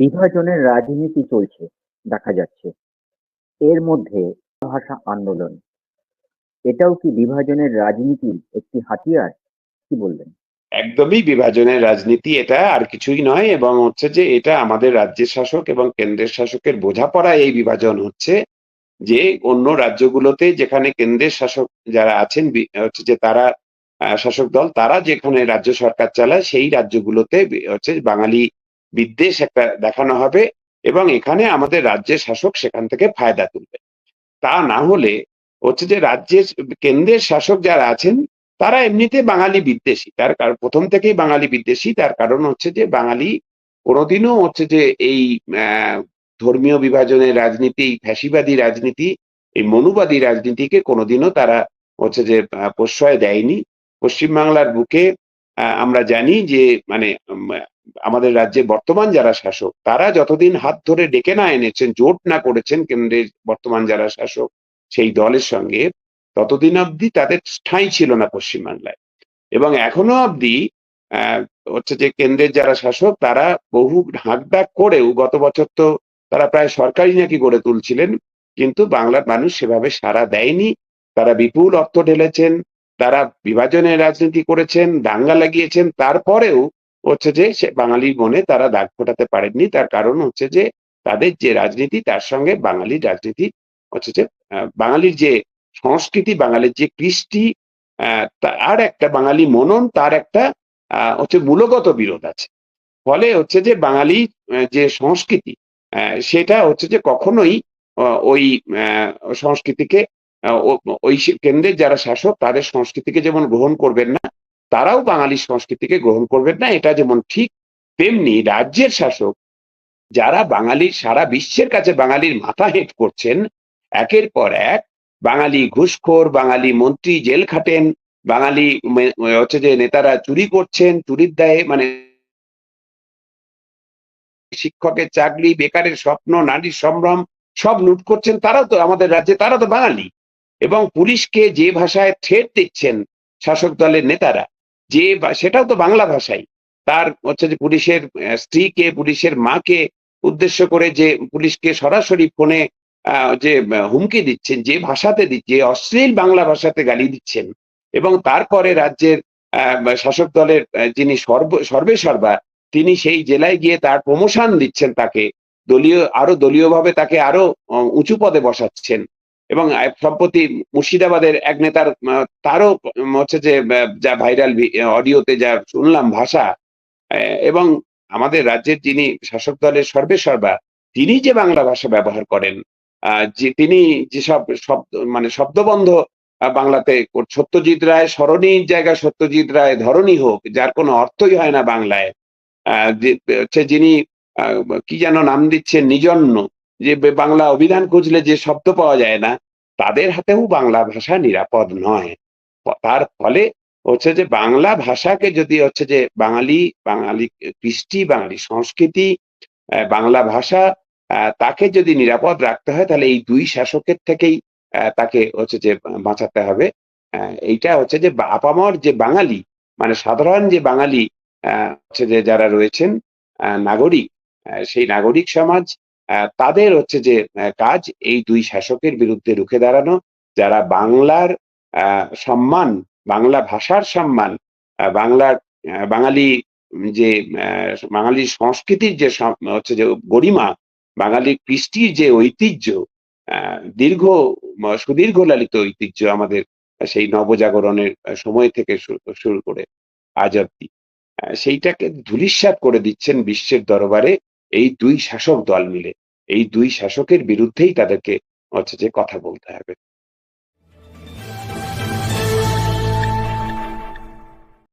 বিভাজনের রাজনীতি চলছে, দেখা যাচ্ছে। এর মধ্যে ভাষা আন্দোলন। এটাও কি বিভাজনের রাজনীতির একটি হাতিয়ার? কি বলবেন একদমই বিভাজনের রাজনীতি এটা আর কিছুই নয়, এবং হচ্ছে যে এটা আমাদের রাজ্যের শাসক এবং কেন্দ্রের শাসকের বোঝাপড়া এই বিভাজন হচ্ছে যে অন্য রাজ্যগুলোতে যেখানে কেন্দ্রের শাসক যারা আছেন হচ্ছে যে তারা শাসক দল, তারা যেখানে রাজ্য সরকার চালায়, সেই রাজ্যগুলোতে, হচ্ছে বাঙালি বিদ্বেষ একটা দেখানো হবে এবং এখানে আমাদের রাজ্যের শাসক সেখান থেকে ফায়দা তুলবে। তা না হলে হচ্ছে যে রাজ্যের কেন্দ্রের শাসক যারা আছেন, তারা এমনিতে বাঙালি বিদ্বেষী। তার কার- প্রথম থেকেই বাঙালি বিদ্বেষী। তার কারণ হচ্ছে যে বাঙালি কোনোদিনও হচ্ছে যে এই ধর্মীয় বিভাজনের রাজনীতি, ফ্যাসিবাদী রাজনীতি, এই মনুবাদী রাজনীতিকে কোনোদিনও তারা হচ্ছে যে প্রশ্রয় দেয়নি। পশ্চিমবাংলার বুকে আমরা জানি যে মানে আমাদের রাজ্যে বর্তমান যারা শাসক, তারা যতদিন হাত ধরে ডেকে না এনেছেন, জোট না করেছেন কেন্দ্রের বর্তমান যারা শাসক, সেই দলের সঙ্গে ততদিন অবধি তাদের ঠাঁই ছিল না পশ্চিমবাংলায়। এবং এখনও অবধি হচ্ছে যে কেন্দ্রের যারা শাসক, তারা বহু হাঁকডাক করেও গত বছর তো তারা প্রায় সরকারি নাকি গড়ে তুলছিলেন, কিন্তু বাংলার মানুষ সেভাবে সাড়া দেয়নি। তারা বিপুল অর্থ ঢেলেছেন, তারা বিভাজনের রাজনীতি করেছেন, দাঙ্গা লাগিয়েছেন, তারপরেও হচ্ছে যে সে বাঙালির মনে তারা দাগ ফোটাতে পারেননি। তার কারণ হচ্ছে যে তাদের যে রাজনীতি তার সঙ্গে বাঙালির রাজনীতি হচ্ছে যে বাঙালির যে সংস্কৃতি বাঙালির যে কৃষ্টি আহ, তার একটা বাঙালি মনন তার একটা হচ্ছে মূলগত বিরোধ আছে। ফলে হচ্ছে যে বাঙালি যে সংস্কৃতি সেটা হচ্ছে যে কখনোই ওই সংস্কৃতিকে ওই কেন্দ্রের যারা শাসক তাদের সংস্কৃতিকে যেমন গ্রহণ করবেন না তারাও বাঙালির সংস্কৃতিকে গ্রহণ করবেন না। এটা যেমন ঠিক, তেমনি রাজ্যের শাসক যারা বাঙালির সারা বিশ্বের কাছে বাঙালির মাথা হেঁট করছেন, একের পর এক বাঙালি ঘুষখোর, বাঙালি মন্ত্রী জেল খাটেন, বাঙালি হচ্ছে যে নেতারা চুরি করছেন, চুরির দায়ে মানে শিক্ষকের চাকরি, বেকারের স্বপ্ন, নারীর সম্ভ্রম সব লুট করছেন। তারাও তো আমাদের রাজ্যে, তারা তো বাঙালি। এবং পুলিশকে যে ভাষায় থ্রেট দিচ্ছেন শাসক দলের নেতারা যে সেটাও তো বাংলা ভাষাই। তার হচ্ছে যে পুলিশের স্ত্রীকে, পুলিশের মাকে উদ্দেশ্য করে যে পুলিশকে সরাসরি ফোনে যে হুমকি দিচ্ছেন, যে ভাষাতে দিচ্ছে অশ্লীল বাংলা ভাষাতে গালি দিচ্ছেন এবং তারপরে রাজ্যের শাসক দলের যিনি সর্ব সর্বে সর্বা তিনি সেই জেলায় গিয়ে তার প্রমোশন দিচ্ছেন তাকে। দলীয়, আরও দলীয়ভাবে তাকে আরও উঁচু পদে বসাচ্ছেন। এবং সম্প্রতি মুর্শিদাবাদের এক নেতার তারও হচ্ছে যে যা ভাইরাল অডিওতে যা শুনলাম ভাষা এবং আমাদের রাজ্যের যিনি শাসক দলের সর্বে সর্বা তিনি যে বাংলা ভাষা ব্যবহার করেন যে তিনি যেসব শব্দ মানে শব্দবন্ধ বাংলাতে সত্যজিৎ রায় স্মরণীর জায়গায় সত্যজিৎ রায় ধরনী হোক, যার কোনো অর্থই হয় না বাংলায় হচ্ছে যিনি কি যেন নাম দিচ্ছেন, নিজন্য যে বাংলা অভিধান খুঁজলে যে শব্দ পাওয়া যায় না, তাদের হাতেও বাংলা ভাষা নিরাপদ নয়। তার ফলে হচ্ছে যে বাংলা ভাষাকে যদি হচ্ছে যে বাঙালি বাঙালি কৃষ্টি, বাঙালি সংস্কৃতি বাংলা ভাষা তাকে যদি নিরাপদ রাখতে হয়, তাহলে এই দুই শাসকের থেকেই তাকে হচ্ছে যে বাঁচাতে হবে। এইটা হচ্ছে যে আপামর যে বাঙালি মানে সাধারণ যে বাঙালি হচ্ছে যে যারা রয়েছেন নাগরিক সেই নাগরিক সমাজ তাদের হচ্ছে যে কাজ এই দুই শাসকের বিরুদ্ধে রুখে দাঁড়ানো যারা বাংলার সম্মান বাংলা ভাষার সম্মান বাংলার বাঙালি যে আহ, বাঙালির সংস্কৃতির যে হচ্ছে যে গরিমা বাঙালি কৃষ্টির যে ঐতিহ্য দীর্ঘ সুদীর্ঘ লালিত ঐতিহ্য আমাদের সেই নবজাগরণের সময় থেকে শুরু করে আজ অব্দি। সেইটাকে ধূলিসাৎ করে দিচ্ছেন বিশ্বের দরবারে এই দুই শাসক দল মিলে। এই দুই শাসকের বিরুদ্ধেই তাদেরকে হচ্ছে যে কথা বলতে হবে।